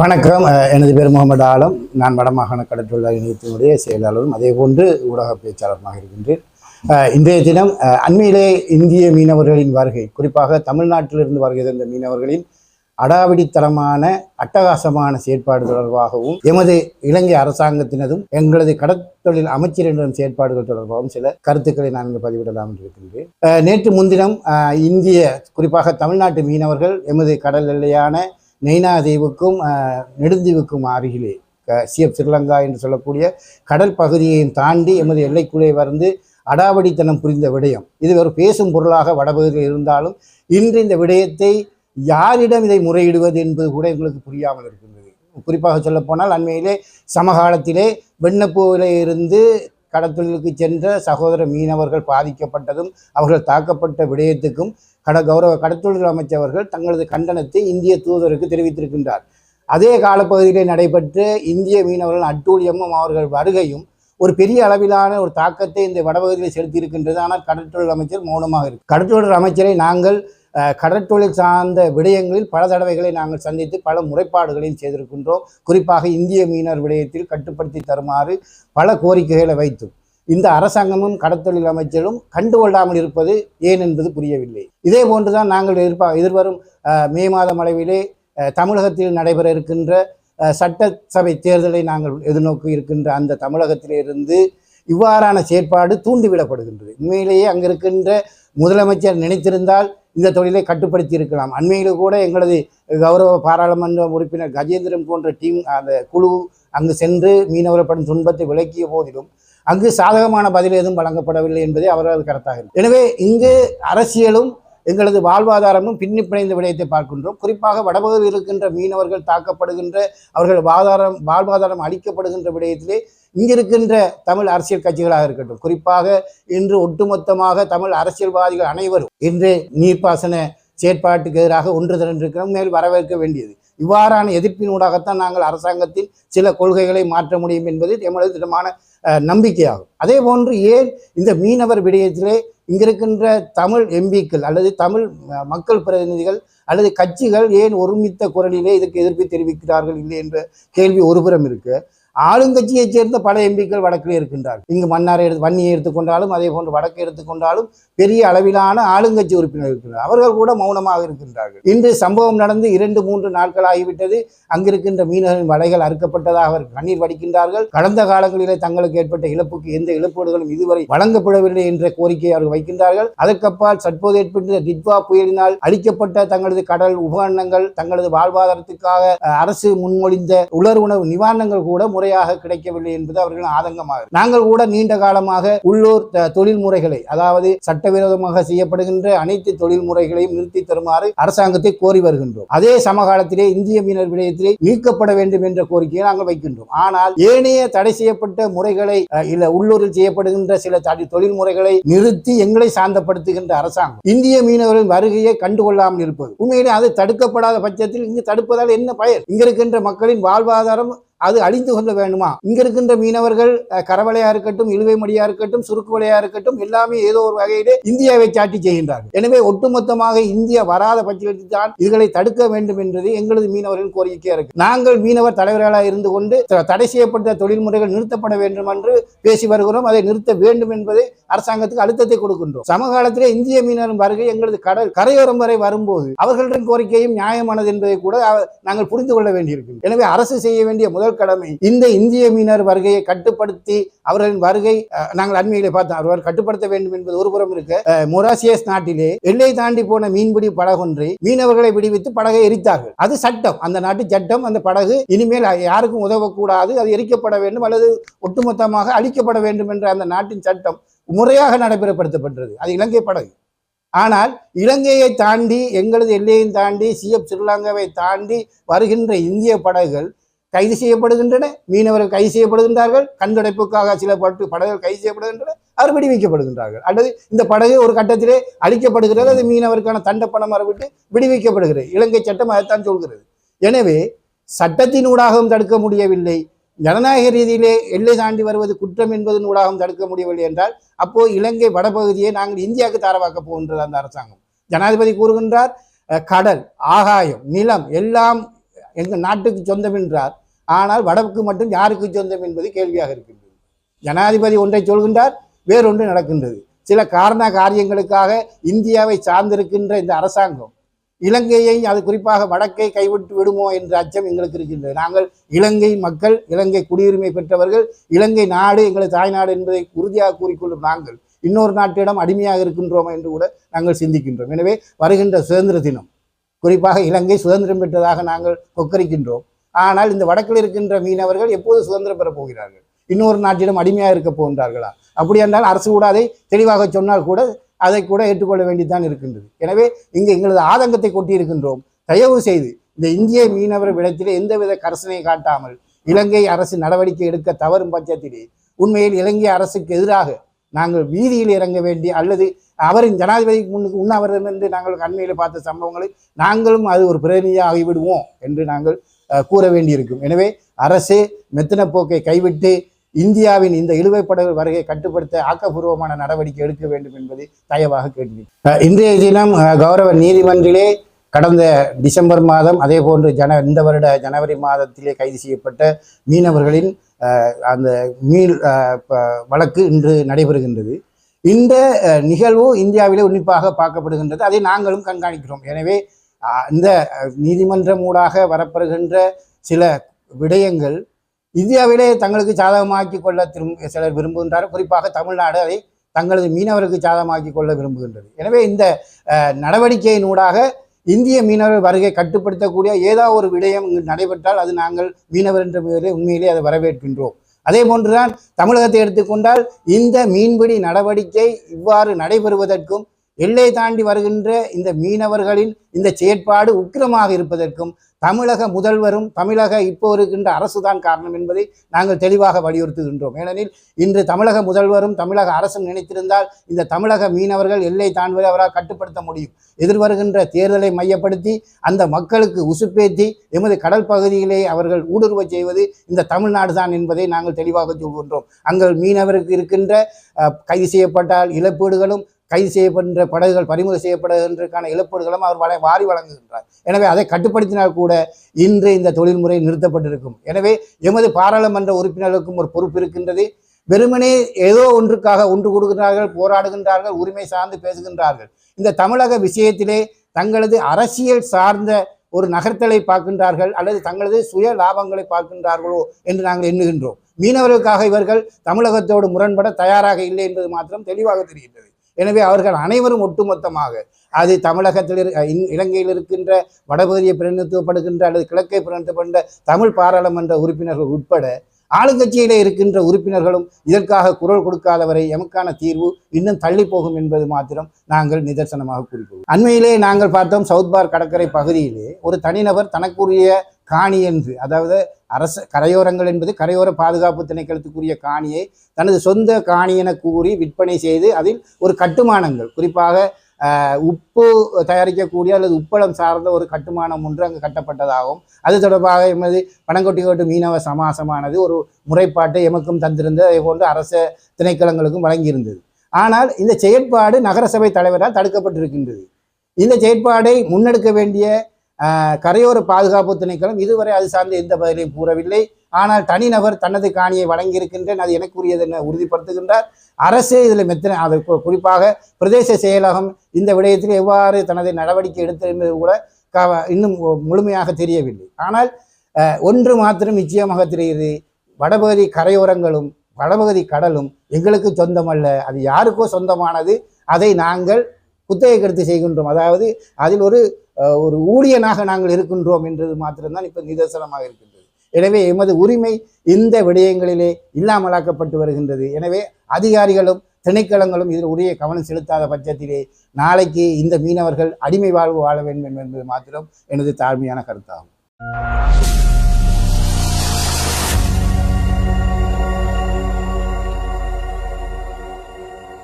வணக்கம். எனது பேர் முகமது ஆலம். நான் வடமாகாண கடற்றுள்ள இணையத்தினுடைய செயலாளரும் அதேபோன்று ஊடக பேச்சாளருமாக இருக்கின்றேன். இன்றைய தினம் அண்மையிலே இந்திய மீனவர்களின் வருகை குறிப்பாக தமிழ்நாட்டிலிருந்து வருகை தந்த மீனவர்களின் அடாவடித்தனமான அட்டகாசமான செயற்பாடு தொடர்பாகவும் எமது இலங்கை அரசாங்கத்தினதும் எங்களது கடற்தொழில் அமைச்சரிடம் செயற்பாடுகள் தொடர்பாகவும் சில கருத்துக்களை நான் இங்கு பதிவிடலாம் என்று இருக்கின்றேன். நேற்று முன்தினம் இந்திய குறிப்பாக தமிழ்நாட்டு மீனவர்கள் எமது கடல் எல்லையான மெய்னாதீவுக்கும் நெடுந்தீவுக்கும் அருகிலே சிஎப் ஸ்ரீலங்கா என்று சொல்லக்கூடிய கடல் பகுதியையும் தாண்டி எமது எல்லைக்குள்ளே வந்து அடாவடித்தனம் புரிந்த விடயம். இது ஒரு பேசும் பொருளாக வடபகுதியில் இருந்தாலும் இன்று இந்த விடயத்தை யாரிடம் இதை முறையிடுவது என்பது கூட எங்களுக்கு புரியாமல் இருக்கின்றது. குறிப்பாக சொல்லப்போனால் அண்மையிலே சமகாலத்திலே வெண்ணப்பூவிலே இருந்து கடத்தலுக்கு சென்ற சகோதர மீனவர்கள் பாதிக்கப்பட்டதும் அவர்கள் தாக்கப்பட்ட விடயத்துக்கும் கட கௌரவ கடத்தொழில் அமைச்சவர்கள் தங்களது கண்டனத்தை இந்திய தூதருக்கு தெரிவித்திருக்கின்றார். அதே காலப்பகுதியிலே நடைபெற்ற இந்திய மீனவர்கள் அட்டூழியமும் அவர்கள் வருகையும் ஒரு பெரிய அளவிலான ஒரு தாக்கத்தை இந்த வடபகுதியில் செலுத்தியிருக்கின்றது. ஆனால் கடற்றொழில் அமைச்சர் மௌனமாக இருக்கு. கடற்றொழில் அமைச்சரை நாங்கள் கடற்தொழில் கடற்றொழில் சார்ந்த விடயங்களில் பல தடவைகளை நாங்கள் சந்தித்து பல முறைப்பாடுகளையும் செய்திருக்கின்றோம். குறிப்பாக இந்திய மீனவர் விடயத்தில் கட்டுப்படுத்தி தருமாறு பல கோரிக்கைகளை வைத்தோம். இந்த அரசாங்கமும் கடத்தொழில் அமைச்சரும் கண்டுகொள்ளாமல் இருப்பது ஏன் என்பது புரியவில்லை. இதே போன்றுதான் நாங்கள் எதிர்பார் எதிர்வரும் மே மாதம் அளவிலே தமிழகத்தில் நடைபெற இருக்கின்ற சட்டசபை தேர்தலை நாங்கள் எதிர்நோக்கி இருக்கின்ற அந்த தமிழகத்திலிருந்து இவ்வாறான செயற்பாடு தூண்டிவிடப்படுகின்றது. உண்மையிலேயே அங்கே இருக்கின்ற முதலமைச்சர் நினைத்திருந்தால் இந்த தொழிலை கட்டுப்படுத்தி இருக்கலாம் அண்மையில் கூட எங்களது கௌரவ பாராளுமன்ற உறுப்பினர் கஜேந்திரன் போன்ற டீம் அந்த குழு அங்கு சென்று மீனவரப்படும் துன்பத்தை விளக்கிய போதிலும் அங்கு சாதகமான பதில் எதுவும் வழங்கப்படவில்லை என்பதே அவரது கருத்தாக எனவே இங்கு அரசியலும் எங்களது வாழ்வாதாரமும் பின்னி பிணைந்த விடயத்தை பார்க்கின்றோம். குறிப்பாக வடபகுதியில் இருக்கின்ற மீனவர்கள் தாக்கப்படுகின்ற அவர்கள் வாழ்வாதாரம் வாழ்வாதாரம் அளிக்கப்படுகின்ற விடயத்திலே இங்கிருக்கின்ற தமிழ் அரசியல் கட்சிகளாக இருக்கட்டும். குறிப்பாக இன்று ஒட்டுமொத்தமாக தமிழ் அரசியல்வாதிகள் அனைவரும் இன்று நீர்ப்பாசன செயற்பாட்டுக்கு எதிராக ஒன்று திரண்டிருக்கிறோம். மேல் வரவேற்க வேண்டியது. இவ்வாறான எதிர்ப்பினூடாகத்தான் நாங்கள் அரசாங்கத்தின் சில கொள்கைகளை மாற்ற முடியும் என்பது எமது திடமான அஹ், நம்பிக்கையாகும். அதே போன்று ஏன் இந்த மீனவர் விடயத்திலே இங்கிருக்கின்ற தமிழ் எம்பிக்கள் அல்லது தமிழ் அஹ், மக்கள் பிரதிநிதிகள் அல்லது கட்சிகள் ஏன் ஒருமித்த குரலிலே இதுக்கு எதிர்ப்பு தெரிவிக்கிறார்கள் இல்லை என்ற கேள்வி ஒருபுறம் இருக்கு. ஆளுங்கட்சியைச் சேர்ந்த பல எம்பிக்கள் வடக்கில் இருக்கின்றார்கள். இங்கு மன்னாரை எடுத்து வன்னியை எடுத்துக்கொண்டாலும் அதே போன்று வடக்கை எடுத்துக்கொண்டாலும் பெரிய அளவிலான ஆளுங்கட்சி உறுப்பினர் இருக்கின்றனர். அவர்கள் கூட மௌனமாக இருக்கின்றார்கள். இன்று சம்பவம் நடந்து இரண்டு மூன்று நாட்கள் ஆகிவிட்டது. அங்கிருக்கின்ற மீனவர்களின் வலைகள் அறுக்கப்பட்டதாக அவர் கண்ணீர் வடிக்கின்றார்கள். கடந்த காலங்களிலே தங்களுக்கு ஏற்பட்ட இழப்புக்கு எந்த இழப்பீடுகளும் இதுவரை வழங்கப்படவில்லை என்ற கோரிக்கையை அவர்கள் வைக்கின்றார்கள். அதற்கப்பால் தற்போது ஏற்பட்ட டிட்வா புயலினால் அளிக்கப்பட்ட தங்களது கடல் உபகரணங்கள் தங்களது வாழ்வாதாரத்துக்காக அரசு முன்மொழிந்த உலர் உணவு நிவாரணங்கள் கூட முறையாக கிடைக்கவில்லை என்பது அவர்களின் ஆதங்கமாக நாங்கள் கூட நீண்ட காலமாக உள்ளூர் தொழில் முறைகளை அதாவது சட்டவிரோதமாக செய்யப்படுகின்ற அனைத்து தொழில் முறைகளையும் நிறுத்தி தருமாறு அரசாங்கத்தை கோரி வருகின்றோம். அதே சமகாலத்திலே இந்திய மீனவர் விடயத்திலே நீக்கப்பட வேண்டும் என்ற கோரிக்கையை நாங்கள் வைக்கின்றோம். ஆனால் ஏனைய தடை செய்யப்பட்ட முறைகளை இல்ல உள்ளூரில் செய்யப்படுகின்ற சில தொழில் முறைகளை நிறுத்தி எங்களை சாந்தப்படுத்துகின்ற அரசாங்கம் இந்திய மீனவர்களின் வருகையை கண்டுகொள்ளாமல் இருப்பது. உண்மையிலே அது தடுக்கப்படாத பட்சத்தில் இங்கு தடுப்பதால் என்ன பயன்? இங்க இருக்கின்ற மக்களின் வாழ்வாதாரம் அது அழிந்து கொள்ள வேண்டுமா? இங்க இருக்கின்ற மீனவர்கள் கரவலையா இருக்கட்டும் இழுவை மடியா இருக்கட்டும் சுருக்கு வலையா இருக்கட்டும் எல்லாமே ஏதோ ஒரு வகையிலே இந்தியாவை சாட்டி செய்கின்றார்கள். எனவே ஒட்டுமொத்தமாக இந்தியா வராத பட்சத்தில் தான் இதுகளை தடுக்க வேண்டும் என்பது எங்களது மீனவர்களின் கோரிக்கையா இருக்கு. நாங்கள் மீனவர் தலைவர்களாக இருந்து கொண்டு தடை செய்யப்பட்ட தொழில்முறைகள் நிறுத்தப்பட வேண்டும் என்று பேசி வருகிறோம். அதை நிறுத்த வேண்டும் என்பதை அரசாங்கத்துக்கு அழுத்தத்தை கொடுக்கின்றோம். சமகாலத்திலே இந்திய மீனவரின் வருகை எங்களது கடல் கரையோரம் வரை வரும்போது அவர்களின் கோரிக்கையும் நியாயமானது என்பதை கூட நாங்கள் புரிந்து கொள்ள வேண்டியிருக்கும் எனவே அரசு செய்ய வேண்டிய முதல் கடமை. இந்த இந்திய மீனவர் வருகையை கட்டுப்படுத்தி அவர்களின் வருகை நாங்கள் அண்மையிலே பார்த்தோம். அவர் கட்டுப்படுத்த வேண்டும் என்பது ஒரு புறம் இருக்க மொராசியஸ் நாட்டிலே எல்லை தாண்டி போன மீன்பிடி படகொன்றை மீனவர்களை விடுவித்து படகை எரித்தார்கள். அது சட்டம். அந்த நாட்டு சட்டம் அந்த படகு இனிமேல் யாருக்கும் உதவக்கூடாது அது எரிக்கப்பட வேண்டும் அல்லது ஒட்டுமொத்தமாக அழிக்கப்பட வேண்டும் என்ற அந்த நாட்டின் சட்டம் முறையாக நடைபெறப்படுத்தப்பட்டது அது இலங்கை படகு. ஆனால் இலங்கையை தாண்டி எங்களது எல்லையை தாண்டி சிஎப் ஸ்ரீலங்காவை தாண்டி வருகின்ற இந்திய படகுகள் கைது செய்யப்படுகின்றன மீனவர்கள் கைது செய்யப்படுகின்றார்கள் கண்துடைப்புக்காக சில பட்டு படகுகள் கைது செய்யப்படுகின்றன அவர் விடுவிக்கப்படுகின்றார்கள். அல்லது இந்த படகு ஒரு கட்டத்திலே அழிக்கப்படுகிறது அது மீனவருக்கான தண்டப்பணம் மறுவிட்டு விடுவிக்கப்படுகிறது. இலங்கை சட்டம் அதைத்தான் சொல்கிறது. எனவே சட்டத்தினூடாகவும் தடுக்க முடியவில்லை. ஜனநாயக ரீதியிலே எல்லை தாண்டி வருவது குற்றம் என்பதன் ஊடாகவும் தடுக்க முடியவில்லை என்றால் அப்போ இலங்கை வடபகுதியை நாங்கள் இந்தியாவுக்கு தாரவாக்க போகின்றது அந்த அரசாங்கம். ஜனாதிபதி கூறுகின்றார் கடல் ஆகாயம் நிலம் எல்லாம் எங்கள் நாட்டுக்கு சொந்தம் என்றார் ஆனால் வடக்கு மட்டும் யாருக்கு சொந்தம் என்பது கேள்வியாக இருக்கின்றது. ஜனாதிபதி ஒன்றை சொல்கின்றார் வேறொன்று நடக்கின்றது. சில காரண காரியங்களுக்காக இந்தியாவை சார்ந்திருக்கின்ற இந்த அரசாங்கம் இலங்கையை அது குறிப்பாக வடக்கை கைவிட்டு விடுமோ என்ற அச்சம் எங்களுக்கு இருக்கின்றது. நாங்கள் இலங்கை மக்கள் இலங்கை குடியுரிமை பெற்றவர்கள் இலங்கை நாடு எங்களது தாய்நாடு என்பதை உறுதியாக கூறிக்கொள்ளும் நாங்கள் இன்னொரு நாட்டிடம் அடிமையாக இருக்கின்றோம் என்று கூட நாங்கள் சிந்திக்கின்றோம். எனவே வருகின்ற சுதந்திர தினம் குறிப்பாக இலங்கை சுதந்திரம் பெற்றதாக நாங்கள் கொக்கரிக்கின்றோம். ஆனால் இந்த வடக்கில் இருக்கின்ற மீனவர்கள் எப்போது சுதந்திரம் பெறப் போகிறார்கள்? இன்னொரு நாட்டிடம் அடிமையாக இருக்க போகின்றார்களா? அப்படி என்றால் அரசு கூட அதை தெளிவாக சொன்னால் கூட அதை கூட ஏற்றுக்கொள்ள வேண்டிதான் இருக்கின்றது. எனவே இங்கு எங்களது ஆதங்கத்தை கொட்டியிருக்கின்றோம் தயவு செய்து இந்த இந்திய மீனவர் விடத்திலே எந்தவித கரசனை காட்டாமல் இலங்கை அரசு நடவடிக்கை எடுக்க தவறும் பட்சத்திலே உண்மையில் இலங்கை அரசுக்கு எதிராக நாங்கள் வீதியில் இறங்க வேண்டிய அல்லது அவரின் ஜனாதிபதிக்கு முன்னுக்கு உண்ணாவிரதம் என்று நாங்கள் கண்மையில் பார்த்த சம்பவங்களை நாங்களும் அது ஒரு பிரதிநிதியாக ஆகிவிடுவோம் என்று நாங்கள் கூற வேண்டியிருக்கும். எனவே அரசு மெத்தன போக்கை கைவிட்டு இந்தியாவின் இந்த இழுவைப்படகு வருகை கட்டுப்படுத்த ஆக்கப்பூர்வமான நடவடிக்கை எடுக்க வேண்டும் என்பதை தயவாக கேட்கிறேன் இன்றைய தினம் கௌரவ நீதிமன்றிலே கடந்த டிசம்பர் மாதம் அதே போன்று ஜன இந்த வருட ஜனவரி மாதத்திலே கைது செய்யப்பட்ட மீனவர்களின் அந்த மீள் வழக்கு இன்று நடைபெறுகின்றது. இந்த நிகழ்வு இந்தியாவிலே உன்னிப்பாக பார்க்கப்படுகின்றது. அதை நாங்களும் கண்காணிக்கிறோம். எனவே இந்த நீதிமன்றம் ஊடாக வரப்பெறுகின்ற சில விடயங்கள் இந்தியாவிலே தங்களுக்கு சாதகமாக்கி கொள்ள திரும்ப சிலர் விரும்புகின்றார் குறிப்பாக தமிழ்நாடு அதை தங்களது மீனவருக்கு சாதகமாக்கி கொள்ள விரும்புகின்றது. எனவே இந்த நடவடிக்கையின் நடவடிக்கையினூடாக இந்திய மீனவர் வருகை கட்டுப்படுத்தக்கூடிய ஏதாவது ஒரு விடயம் இங்கு நடைபெற்றால் அது நாங்கள் மீனவர் என்ற பெயரில் உண்மையிலே அதை வரவேற்கின்றோம். அதே போன்றுதான் தமிழகத்தை எடுத்துக்கொண்டால் இந்த மீன்பிடி நடவடிக்கை இவ்வாறு நடைபெறுவதற்கும் எல்லை தாண்டி வருகின்ற இந்த மீனவர்களின் இந்த செயற்பாடு உக்கிரமாக இருப்பதற்கும் தமிழக முதல்வரும் தமிழக இப்போ இருக்கின்ற அரசுதான் காரணம் என்பதை நாங்கள் தெளிவாக வலியுறுத்துகின்றோம். ஏனெனில் இன்று தமிழக முதல்வரும் தமிழக அரசும் நினைத்திருந்தால் இந்த தமிழக மீனவர்கள் எல்லை தாண்டுவதை அவரால் கட்டுப்படுத்த முடியும். எதிர்வருகின்ற தேர்தலை மையப்படுத்தி அந்த மக்களுக்கு உசுப்பேற்றி எமது கடல் பகுதியிலே அவர்கள் ஊடுருவ செய்வது இந்த தமிழ்நாடு தான் என்பதை நாங்கள் தெளிவாக சொல்கின்றோம். அங்கள் மீனவருக்கு இருக்கின்ற கைது செய்யப்பட்டால் இழப்பீடுகளும் கைது செய்யப்படுகின்ற படகுகள் பறிமுதல் செய்யப்படுகின்றதற்கான இழப்பீடுகளும் அவர் வள வாரி வழங்குகின்றார். எனவே அதை கட்டுப்படுத்தினால் கூட இன்று இந்த தொழில்முறை நிறுத்தப்பட்டிருக்கும். எனவே எமது பாராளுமன்ற உறுப்பினர்களுக்கும் ஒரு பொறுப்பு இருக்கின்றது. வெறுமனே ஏதோ ஒன்றுக்காக ஒன்று கொடுக்கிறார்கள் போராடுகின்றார்கள் உரிமை சார்ந்து பேசுகின்றார்கள். இந்த தமிழக விஷயத்திலே தங்களது அரசியல் சார்ந்த ஒரு நகர்த்தலை பார்க்கின்றார்கள் அல்லது தங்களது சுய லாபங்களை பார்க்கின்றார்களோ என்று நாங்கள் எண்ணுகின்றோம். மீனவர்களுக்காக இவர்கள் தமிழகத்தோடு முரண்பட தயாராக இல்லை என்பது மாத்திரம் தெளிவாக தெரிகின்றது. எனவே அவர்கள் அனைவரும் ஒட்டுமொத்தமாக அது தமிழகத்தில் இரு- இலங்கையில் இருக்கின்ற வடபகுதியை பிரதிநிதித்துவப்படுகின்ற அல்லது கிழக்கை பிரதிநிதித்துவப்படுகின்ற தமிழ் பாராளுமன்ற உறுப்பினர்கள் உட்பட ஆளுங்கட்சியிலே இருக்கின்ற உறுப்பினர்களும் இதற்காக குரல் கொடுக்காதவரை எமக்கான தீர்வு இன்னும் தள்ளி போகும் என்பது மாத்திரம் நாங்கள் நிதர்சனமாக குறிப்பிடுவோம் அண்மையிலே நாங்கள் பார்த்தோம் சவுத் பார் கடற்கரை பகுதியிலே ஒரு தனிநபர் தனக்குரிய காணி என்று. அதாவது அரச கரையோரங்கள் என்பது கரையோர பாதுகாப்பு திணைக்களத்துக்குரிய காணியை தனது சொந்த காணி என கூறி விற்பனை செய்து அதில் ஒரு கட்டுமானங்கள். குறிப்பாக உப்பு தயாரிக்கக்கூடிய அல்லது உப்பளம் சார்ந்த ஒரு கட்டுமானம் ஒன்று அங்கு கட்டப்பட்டதாகவும் அது தொடர்பாக எமது பனங்கொட்டிக்கோட்டு மீனவ சமாசமானது ஒரு முறைப்பாட்டை எமக்கும் தந்திருந்தது. அதே போன்று அரச திணைக்களங்களுக்கும் வழங்கியிருந்தது. ஆனால் இந்த செயற்பாடு நகரசபை தலைவரால் தடுக்கப்பட்டிருக்கின்றது. இந்த செயற்பாடை முன்னெடுக்க வேண்டிய கரையோர பாதுகாப்பு திணைக்களம் இதுவரை அது சார்ந்த எந்த பதிலையும் கூறவில்லை. ஆனால் தனிநபர் தனது காணியை வழங்கியிருக்கின்றேன் அது எனக்குரியது என உறுதிப்படுத்துகின்றார். அரசே இதில் மெத்தனை அது குறிப்பாக பிரதேச செயலகம் இந்த விடயத்தில் எவ்வாறு தனது நடவடிக்கை எடுத்தது என்பது கூட க- இன்னும் மு- முழுமையாக தெரியவில்லை. ஆனால் ஒன்று மாத்திரம் நிச்சயமாக தெரிகிறது வடபகுதி கரையோரங்களும் வடபகுதி கடலும் எங்களுக்கு சொந்தமல்ல. அது யாருக்கோ சொந்தமானது. அதை நாங்கள் குத்தகை கருத்து செய்கின்றோம். அதாவது அதில் ஒரு ஒரு ஊழியனாக நாங்கள் இருக்கின்றோம் என்றது மாத்திரம்தான் இப்போ நிதர்சனமாக இருக்கின்றது. எனவே எமது உரிமை இந்த விடயங்களிலே இல்லாமலாக்கப்பட்டு வருகின்றது. எனவே அதிகாரிகளும் திணைக்களங்களும் இதில் உரிய கவனம் செலுத்தாத பட்சத்திலே நாளைக்கு இந்த மீனவர்கள் அடிமை வாழ்வு வாழ வேண்டும் என்பது மாத்திரம் எனது தாழ்மையான கருத்தாகும்.